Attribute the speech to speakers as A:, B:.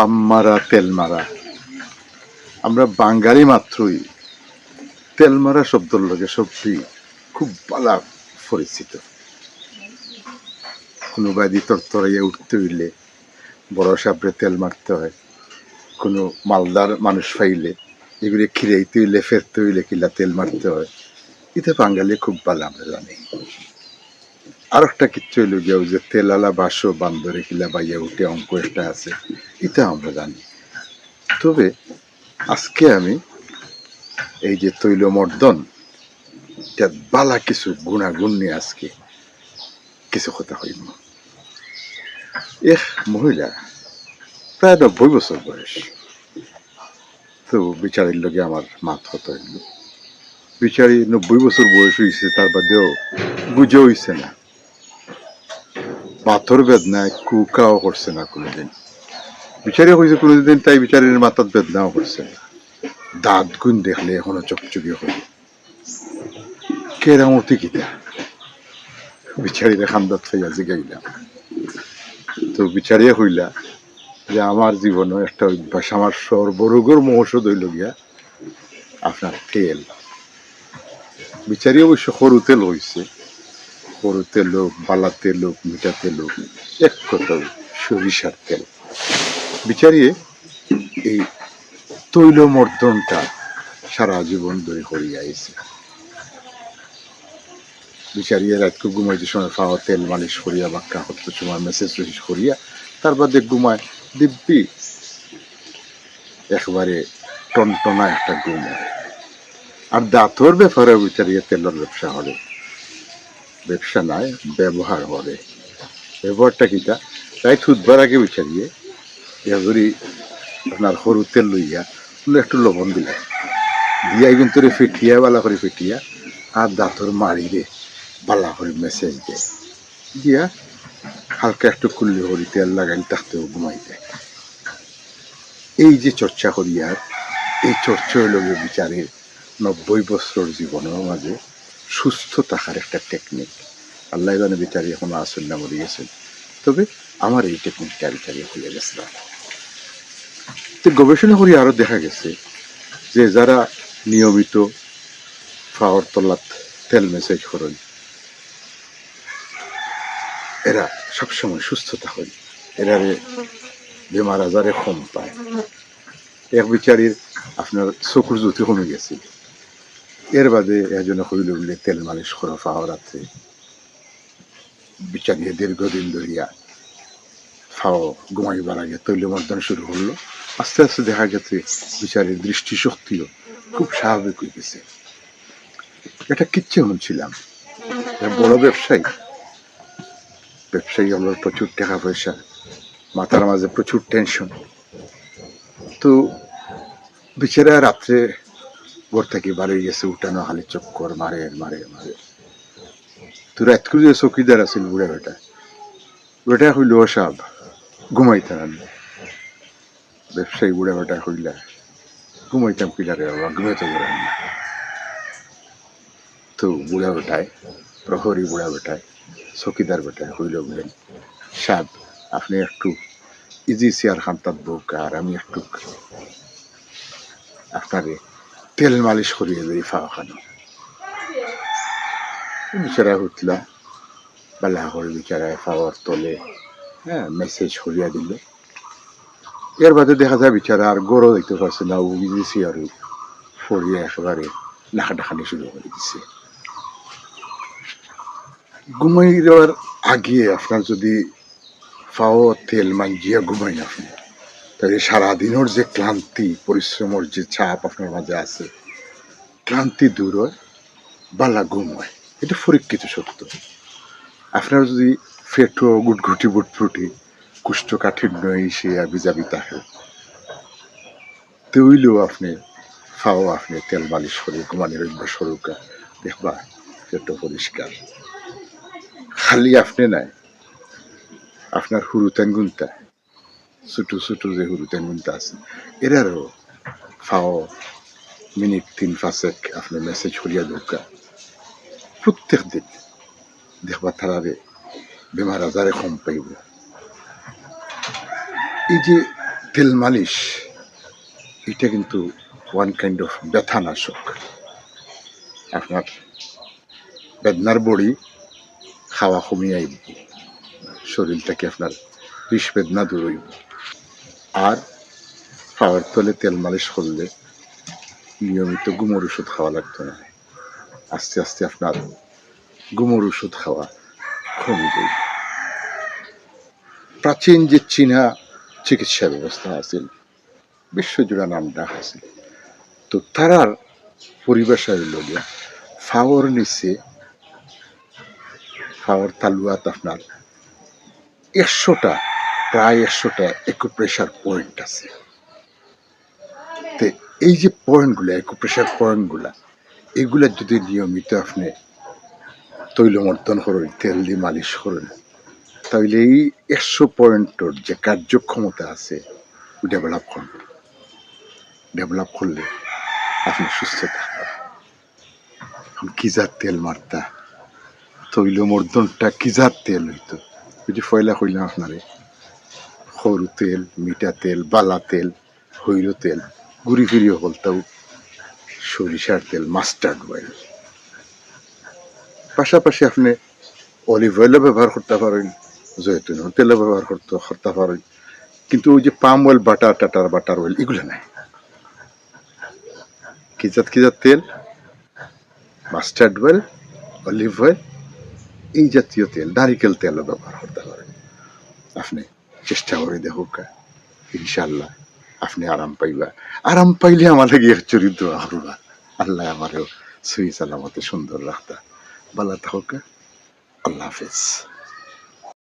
A: পাম মারা তেল মারা আমরা বাঙালি মাত্রই। তেল মারা শব্দর লগে সবটি খুব বালা পরিচিত। কোনোবাই দি তরতরাইয়া উঠতে হইলে বড় সাপড়ে তেল মারতে হয়। কোনো মালদার মানুষ পাইলে এগুলি খিরাইতে হইলে, ফেরতে হইলে কিলা তেল মারতে হয়। এটা বাঙালি খুব ভালো আমরা জানি। আর একটা কিচ্ছু হইল গিয়া, ওই যে তেলালা বাসো বান্দরে কিলা বাইয়া উঠে অঙ্ক একটা আছে, এটা আমরা জানি। তবে আজকে আমি এই যে তৈল মর্দন এটা বালা কিছু গুণাগুণ নিয়ে আজকে কিছু কথা হইব। এক মহিলা, প্রায় নব্বই বছর বয়স। তো বিচারের লগে আমার মাত হতো বিচারি নব্বই বছর বয়স হয়েছে তার বাদেও বুঝে হইছে না। পাথর বেদনায় কুকাও করছে না কোনোদিন। বিচারে হয়েছে কোনোদিন, তাই বিচারের মাথার বেদনাও করছে না। দাঁত গুণ দেখলে এখনও চকচকে হই কেরামতি কিতা? বিচারিরে খান্দাত খাইয়া জিগাইলাম তো বিচারিয়া হইলা যে আমার জীবনে একটা অভ্যাস, আমার সর্বরোগের মহৌষধ হইল গিয়া আপনার তেল। বিচারি অবশ্য সরু তেল হয়েছে সরু তেল হোক বালা তেল হোক মিঠা তেল হোক এক কথা সরিষার তেল। বিচারিয়ে এই তৈল মর্দনটা সারা জীবন ধরে করিয়া আইছে। বিচারিয়ে রাতকে ঘুমাইতে সময় খাওয়া তেল মালিশ করিয়া বা কাহত সময় মেসেজ টেসেজ করিয়া তার বাদে ঘুমায়, দিব্যি একবারে টনটনা একটা ঘুম আর দাঁতর ব্যাপারে বিচারিয়ে তেলের ব্যবসা হবে ব্যবসা নাই ব্যবহার হবে। ব্যবহারটা কিটা? তাই থুতবার আগে বিচারিয়ে যদি আপনার সরু তেল লইয়া একটু লবণ দিলে দিয়া কিন্তু ফেটিয়া, বালা করে ফেটিয়া, আর দাঁতর মারি রে বালা করে মেসেজ দেয় দিয়া হালকা একটু কুল্লি হরি তেল লাগাই তাতেও ঘুমাই দেয় এই যে চর্চা করি আর, এই চর্চা হইল বিচারের নব্বই বছর জীবনের মাঝে সুস্থ থাকার একটা টেকনিক আল্লাহ জানে বিচারি এখন আসল না মরে তবে আমার এই টেকনিকটা বিচারি খুলে গেছিলাম তো গবেষণা করি আরও দেখা গেছে যে যারা নিয়মিত ফাওয়ার তলাত তেল মেসেজ করেন, এরা সবসময় সুস্থতা হয়। এরারে বেমার আজারে কম পায়। এক বিচারির আপনার চকুর জ্যোতি কমে গেছে। এর বাদে এজনে হইল বলে তেল মালিশ করা রাত্রে বিচারিয়ে দীর্ঘদিন ধরিয়া ফাও ঘুমাইবার আগে তৈল মর্দন শুরু হলো। আস্তে আস্তে দেখা গেছে বিচারের দৃষ্টিশক্তিও খুব স্বাভাবিক হয়ে গেছে। এটা কিচ্ছে শুনছিলাম। বড় ব্যবসায়ী। ব্যবসায়ী হলো প্রচুর টাকা পয়সা, মাথার মাঝে প্রচুর টেনশন তো বিচারা রাত্রে ঘর থেকে বাড়ি গেছে, উঠানো হালি চক্কর মারে মারে মারে। তো করে যে চকিদার আছিল বুড়া বেটা বেটা হইল সব ঘুমাইতে না ব্যবসায়ী বুড়া বেটা হইলা, ঘুমাইতাম কিলারে বাবা, ঘুমাইতে পারেন না। তো বুড়া বেটায়, প্রহরী বুড়া বেটায় চকিদার বেটায় হইল বলেন সাহেব আপনি একটু ইজি চেয়ার খান তার বুক আর আমি একটু আপনারে তেল মালিশ করিয়ে দিই ফাওয়া খানো বিচারা উঠলাম বেলা করে বিচারায় ফাওয়ার তলে হ্যাঁ মেসেজ করিয়া দিল। এর বাদে দেখা যায় বিচারা আর গড়ও দিতে পারছে না, ও দিয়েছি আর ফরিয়া একেবারে নাকাটাখানি শুরু করে দিছে। ঘুমাই দেওয়ার আগে আপনার যদি ফাও তেল মাঞ্জিয়া ঘুমাই না আপনি, তাহলে সারাদিনের যে ক্লান্তি, পরিশ্রমের যে চাপ আপনার মাঝে আছে ক্লান্তি দূর হয় বালা ঘুম হয়। এটা পরীক্ষিত সত্য। আপনার যদি ফেটো গুটগুটি বুটফুটি কুষ্ঠকাঠিন্য এসে বিজাবি তাহে, তৈলেও আপনি, ফাও আপনি তেল মালিশ করে ঘুমানির অভ্যাস সরুকা, দেখবা পেটো পরিষ্কার। খালি আপনি নাই, আপনার হুরুতেন গুনতা ছোটো ছোটো যে হুরুতেন গুনতা আছে, এরারও ফাও মিনিট তিন পাঁচেক আপনি মেসেজ করিয়া দৌকা প্রত্যেক দিন দেখবা তারারে বেমার আজারে কম পাইব। এই যে তেল মালিশ, এটা কিন্তু ওয়ান কাইন্ড অফ ব্যথানাশক। আপনার বেদনার বড়ি খাওয়া কমিয়ে আইব। শরীরটাকে আপনার বিষ বেদনা দূর হইব। আর পাওয়ার তলে তেল মালিশ করলে নিয়মিত গুমর ওষুধ খাওয়া লাগতো না। আস্তে আস্তে আপনার গুমর ওষুধ খাওয়া কমে যাবে প্রাচীন যে চীনা চিকিৎসা ব্যবস্থা আছিল বিশ্বজোড়া নামটা আছিল তো তারার পরিবেশা হইল গিয়া ফাওয়ার নিচে, ফাওয়ার তালুয়াত আপনার একশোটা, প্রায় একশোটা একুপ্রেশার পয়েন্ট আছে। এই যে পয়েন্টগুলো একুপ্রেশার পয়েন্টগুলা, এগুলা যদি নিয়মিত আপনি তৈলমর্দন করেন, তেল দিয়ে মালিশ করেন, তাহলে এই একশো পয়েন্টর যে কার্যক্ষমতা আছে ডেভেলপ করবে ডেভেলপ করলে আপনি সুস্থ থাকবেন। কিজার তেল মারতা? তৈলমর্দনটা কিজার তেল হইতো? ওই যে ফয়লা কইলাম আপনারে, সরু তেল, মিঠা তেল, বালা তেল, হৈর তেল। ঘুরি ফিরিও বলতাও সরিষার তেল মাস্টার্ড অয়েল পাশাপাশি আপনি অলিভ অয়েলও ব্যবহার করতে পারেন জয়তুন তেলও ব্যবহার করতে করতে পারেন। কিন্তু ওই যে পাম অয়েল বাটার টাটার বাটার অয়েল এগুলো নাই। কিজাত কিজাত তেল? মাস্টার্ড অয়েল অলিভ অয়েল এই জাতীয় তেল, নারিকেল তেলও ব্যবহার করতে পারেন। আপনি চেষ্টা করে দেখুক ইনশাল্লাহ আপনি আরাম পাইবা। আরাম পাইলে আমার গিয়ে চরিত্র করবা আল্লাহ আমারও সহি সালামতে সুন্দর রাখতা। বালা থাকা আল্লাহ হাফেজ।